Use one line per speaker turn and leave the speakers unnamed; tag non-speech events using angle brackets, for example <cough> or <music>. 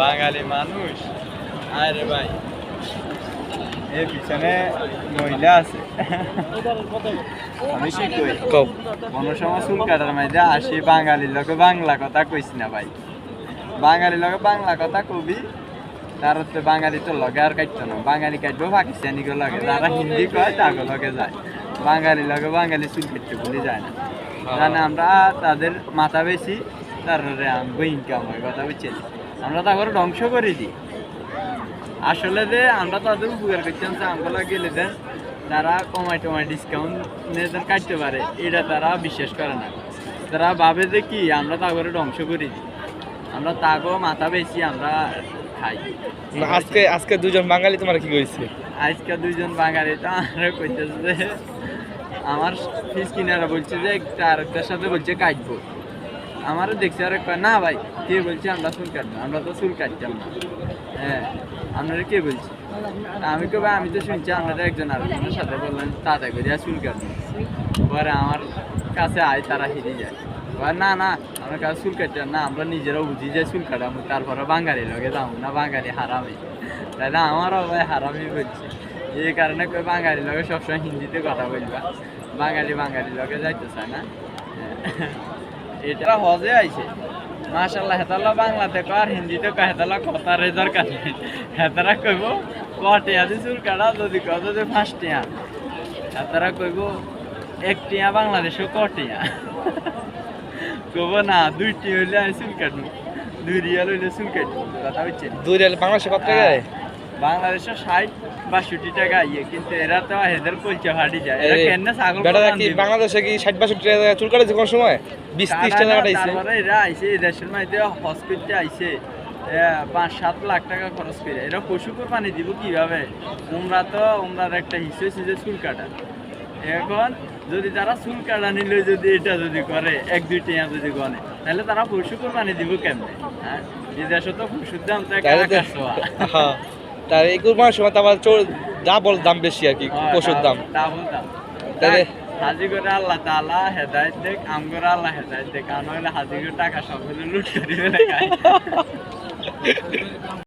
বাঙালি মানুষ। আরে ভাই এর পিছনে মহিলা আছে। আমি
কও।
মনসমা চুল কাটার মাঝে আসি বাঙালির লগে বাংলা কথা কইস না ভাই। বাঙালির লগে বাংলা কথা কবি তার তো বাঙালি তো লগে আর কাটতো না। বাঙালি কাটবো পাকিস্তানি গো লগে। যারা হিন্দি কয় তাগো লগে যায়। বাঙালি লগে বাঙালি চুল কাটতে বলে যায় না। জানে আমরা তাদের মাথা বেশি তারপরে আমি ইনকাম হয় কথা বুঝছেন? আমরা তারপরে ধ্বংস করে দিই। আসলে যে আমরা তাদের উপকার করতাম যে আমগুলো গেলে দেন তারা কমাই টমাই ডিসকাউন্ট নিজেদের কাটতে পারে এটা তারা বিশ্বাস করে না। তারা ভাবে যে কি আমরা তাগরে ধ্বংস করে দিই। আমরা তাগো মাথা বেশি আমরা খাই।
আজকে আজকে দুজন বাঙালি তোমার কি করেছে
আজকে দুজন বাঙালি তো আমরা কইতেছে যে আমার ফিস কিনারা বলছে যে একটা আরেকটার সাথে বলছে কাটবো। আমারও দেখছি আর না ভাই, কে বলছে আমরা চুল কাটবো? আমরা তো চুল কাটতাম না। হ্যাঁ আপনারা কে বলছি? আমি আমি ভাই, আমি তো শুনছি আপনারা একজন আর আরেকজনের সাথে বললেন, তাতে করে চুল কাটবো পরে আমার কাছে আয়, তারা হেরে যায়। না না, আমার কাছে চুল কাটতে না, আমরা নিজেরাও বুঝি যে চুল কাটাবো তারপরে বাঙালি লগে যাব না, বাঙালি হারামি। তাই না, আমারও ভাই হারামি বলছে। এই কারণে কই, বাঙালি লগে সবসময় হিন্দিতে কথা বলবা। বাঙালি বাঙালি লগে যাইতে চায় না এটা হজে আইছে। মাশাল্লাহ হেতালা বাংলাতে কয় আর হিন্দিতে কয় হেতালা কথা রে দরকার নেই। হেতারা কইব কটিয়া দি চুল কাটা যদি কয় যদি পাঁচ টিয়া হেতারা কইব এক টিয়া বাংলাদেশও কটিয়া। কব না দুই টিয়া হইলে আমি চুল কাটবো। দুই রিয়াল হইলে চুল কাটবো। কথা হচ্ছে
দুই রিয়াল বাংলাদেশে কত টাকা? দেয়?
বাংলাদেশে ষাট বাষট্টি টাকা ইয়ে কিন্তু এরা তো হেদের কলচা ফাটি যায়। এরা কেন ছাগল
বেটারা কি বাংলাদেশে কি ষাট বাষট্টি টাকা চুল কাটেছে কোন সময়? বিশ ত্রিশ টাকা কাটাইছে।
এরা আইছে দেশের মধ্যে হজ করতে আইছে। পাঁচ সাত লাখ টাকা খরচ করে। এরা পশু পানি দিব কীভাবে? উমরা তো উমরার একটা হিসেবে ছিল চুল কাটা। এখন যদি তারা চুল কাটা নিলে যদি এটা যদি করে এক দুই টিয়া যদি গনে তাহলে তারা পশু পানি দিব কেমনে? হ্যাঁ? এই দেশে তো পশুর দাম তো একটা
তার এই কুরবানির সময় তো আবার ডাবল দাম বেশি আর কি পশুর দাম। তাহলে
হাজি করে আল্লাহ তাআলা হেদায় দেখ করে আল্লাহ হেদায় দেখ। আর নইলে হাজি করে টাকা সব লুট করে <laughs>